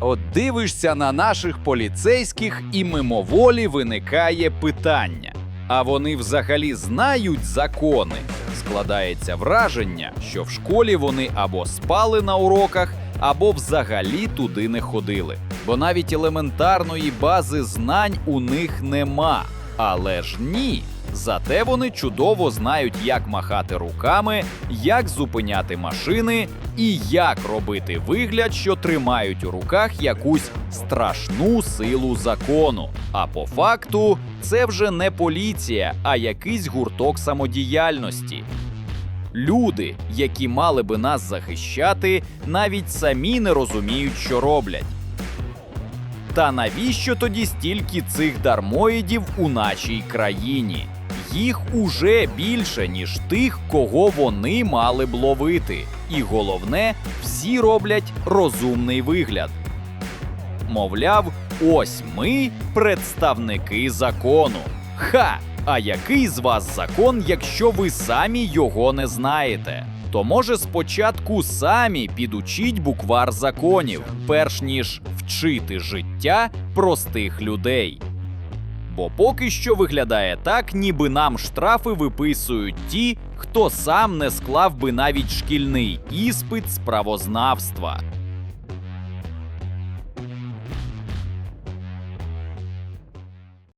От дивишся на наших поліцейських, і мимоволі виникає питання: а вони взагалі знають закони? Складається враження, що в школі вони або спали на уроках, або взагалі туди не ходили. Бо навіть елементарної бази знань у них нема. Але ж ні. Зате вони чудово знають, як махати руками, як зупиняти машини і як робити вигляд, що тримають у руках якусь страшну силу закону. А по факту це вже не поліція, а якийсь гурток самодіяльності. Люди, які мали би нас захищати, навіть самі не розуміють, що роблять. Та навіщо тоді стільки цих дармоїдів у нашій країні? Їх уже більше, ніж тих, кого вони мали б ловити. І головне, всі роблять розумний вигляд. Мовляв, ось ми представники закону. Ха! А який з вас закон, якщо ви самі його не знаєте? То може спочатку самі підучіть буквар законів, перш ніж вчити життя простих людей. Бо поки що виглядає так, ніби нам штрафи виписують ті, хто сам не склав би навіть шкільний іспит з правознавства.